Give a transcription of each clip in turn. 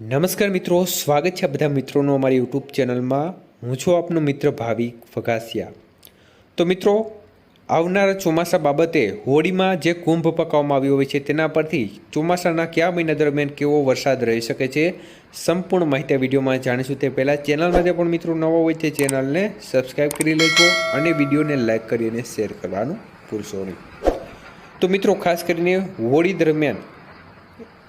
નમસ્કાર મિત્રો, સ્વાગત છે બધા મિત્રોનું અમારી યુટ્યુબ ચેનલમાં. હું છું આપનો મિત્ર ભાવિક ફગાસિયા. તો મિત્રો, આવનારા ચોમાસા બાબતે હોળીમાં જે કુંભ પકાવવામાં આવ્યો હોય છે તેના પરથી ચોમાસાના કયા મહિના દરમિયાન કેવો વરસાદ રહી શકે છે, સંપૂર્ણ માહિતી વિડીયોમાં જાણીશું. તે પહેલાં ચેનલમાં જે પણ મિત્રો નવા હોય તે ચેનલને સબસ્ક્રાઈબ કરી લેજો અને વિડીયોને લાઇક કરી અને શેર કરવાનું ભૂલશો નહીં. તો મિત્રો, ખાસ કરીને હોળી દરમિયાન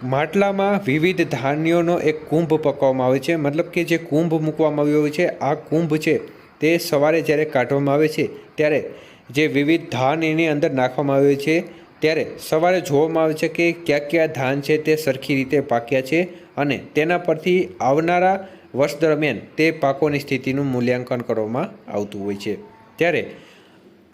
માટલામાં વિવિધ ધાન્યોનો એક કુંભ પકવવામાં આવે છે. મતલબ કે જે કુંભ મૂકવામાં આવ્યો હોય છે, આ કુંભ છે તે સવારે જ્યારે કાઢવામાં આવે છે, ત્યારે જે વિવિધ ધાન એની અંદર નાખવામાં આવે છે, ત્યારે સવારે જોવામાં આવે છે કે કયા કયા ધાન છે તે સરખી રીતે પાક્યા છે અને તેના પરથી આવનારા વર્ષ દરમિયાન તે પાકોની સ્થિતિનું મૂલ્યાંકન કરવામાં આવતું હોય છે. ત્યારે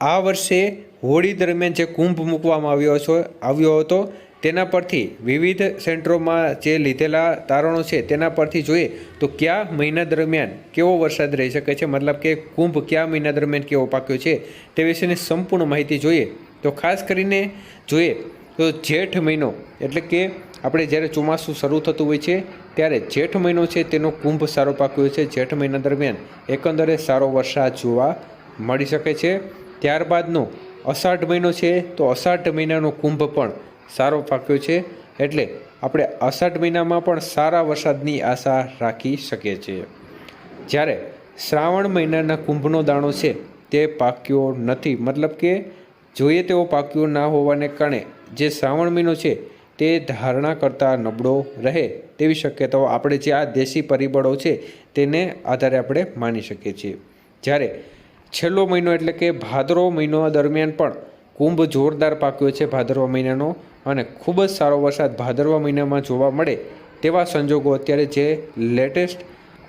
આ વર્ષે હોળી દરમિયાન જે કુંભ મૂકવામાં આવ્યો છે, આવ્યો હતો તેના પરથી વિવિધ સેન્ટરોમાં જે લીધેલા તારણો છે તેના પરથી જોઈએ તો કયા મહિના દરમિયાન કેવો વરસાદ રહી શકે છે? મતલબ કે કુંભ કયા મહિના દરમિયાન કેવો પાક્યો છે? તે વિશેની સંપૂર્ણ માહિતી જોઈએ. તો ખાસ કરીને જોઈએ તો જેઠ મહિનો એટલે કે આપણે જ્યારે ચોમાસું શરૂ થતું હોય છે, ત્યારે જેઠ મહિનો છે તેનો કુંભ સારો પાક્યો છે. જેઠ મહિના દરમિયાન એકંદરે સારો વરસાદ જોવા મળી શકે છે. ત્યારબાદનો અષાઢ મહિનો છે તો અષાઢ મહિનાનો કુંભ પણ સારો પાક્યો છે, એટલે આપણે અષાઢ મહિનામાં પણ સારા વરસાદની આશા રાખી શકીએ છીએ. જ્યારે શ્રાવણ મહિનાના કુંભનો દાણો છે, તે પાક્યો નથી. મતલબ કે જોઈએ તેવો પાક્યો ના હોવાને કારણે જે શ્રાવણ મહિનો છે, તે ધારણા કરતાં નબળો રહે તેવી શક્યતાઓ આપણે જે આ દેશી પરિબળો છે, તેને આધારે આપણે માની શકીએ છીએ. જ્યારે છેલ્લો મહિનો એટલે કે ભાદરો મહિનો દરમિયાન પણ કુંભ જોરદાર પાક્યો છે ભાદરવા મહિનાનો અને ખૂબ જ સારો વરસાદ ભાદરવા મહિનામાં જોવા મળે તેવા સંજોગો અત્યારે જે લેટેસ્ટ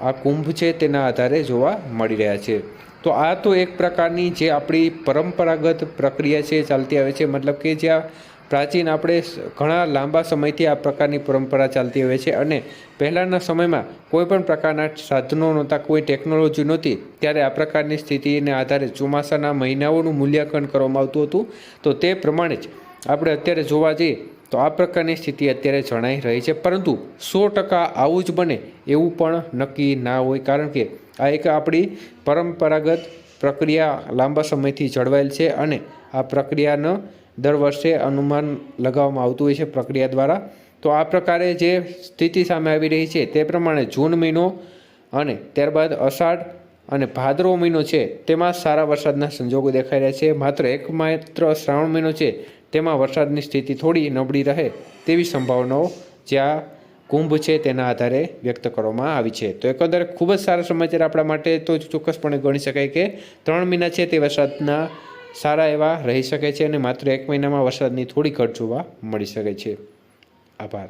આ કુંભ છે તેના આધારે જોવા મળી રહ્યા છે. તો આ તો એક પ્રકારની જે આપણી પરંપરાગત પ્રક્રિયા છે ચાલતી આવે છે. મતલબ કે જ્યાં પ્રાચીન આપણે ઘણા લાંબા સમયથી આ પ્રકારની પરંપરા ચાલતી આવે છે અને પહેલાંના સમયમાં કોઈ પણ પ્રકારના સાધનો નહોતા, કોઈ ટેકનોલોજી નહોતી, ત્યારે આ પ્રકારની સ્થિતિને આધારે ચોમાસાના મહિનાઓનું મૂલ્યાંકન કરવામાં આવતું હતું. તો તે પ્રમાણે જ આપણે અત્યારે જોવા જઈએ તો આ પ્રકારની સ્થિતિ અત્યારે જણાઈ રહી છે. પરંતુ સો ટકા આવું જ બને એવું પણ નક્કી ના હોય, કારણ કે આ એક આપણી પરંપરાગત પ્રક્રિયા લાંબા સમયથી જળવાયેલ છે અને આ પ્રક્રિયાનો દર વર્ષે અનુમાન લગાવવામાં આવતું હોય છે પ્રક્રિયા દ્વારા. તો આ પ્રકારે જે સ્થિતિ સામે આવી રહી છે તે પ્રમાણે જૂન મહિનો અને ત્યારબાદ અષાઢ અને ભાદરવો મહિનો છે તેમાં સારા વરસાદના સંજોગો દેખાઈ રહ્યા છે. માત્ર એક માત્ર શ્રાવણ મહિનો છે તેમાં વરસાદની સ્થિતિ થોડી નબળી રહે તેવી સંભાવનાઓ જ્યાં કુંભ છે તેના આધારે વ્યક્ત કરવામાં આવી છે. તો એકંદરે ખૂબ જ સારા સમાચાર આપણા માટે તો ચોક્કસપણે ગણી શકાય કે ત્રણ મહિના છે તે વરસાદના સારા એવા રહી શકે છે અને માત્ર એક મહિનામાં વરસાદની થોડી ઘટ જોવા મળી શકે છે. આભાર.